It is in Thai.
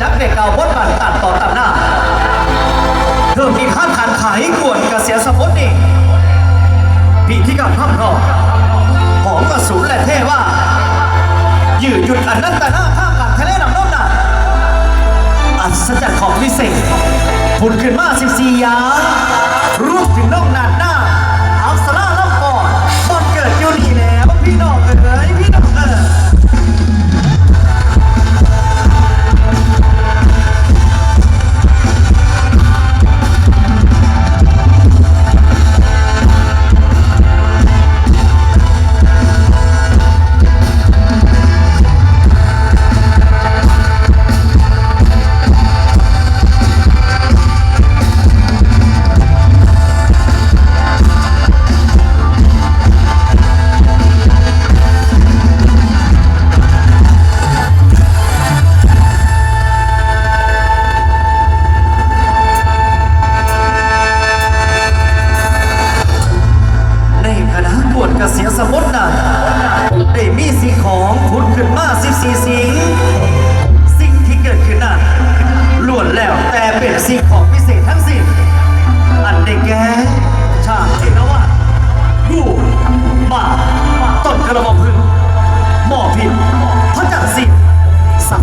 จักเด็กเก่าบดบันตัดต่อตัดหน้าเริ่มมีข้ามขันขายขวดกระเสียสมุนนี่พิที่กรรมภาพนอกของอสุรและเทว่ายืดหยุดอันนั้นแต่หน้าข้ามกับทะเลหนังน้ำหนักอัศจรรย์ของวิเศษผุดขึ้นมาสิบสี่ยารูปถึงนอกหนาดหน้า บอกผิดเพราะจักสิทธิ์สั่ง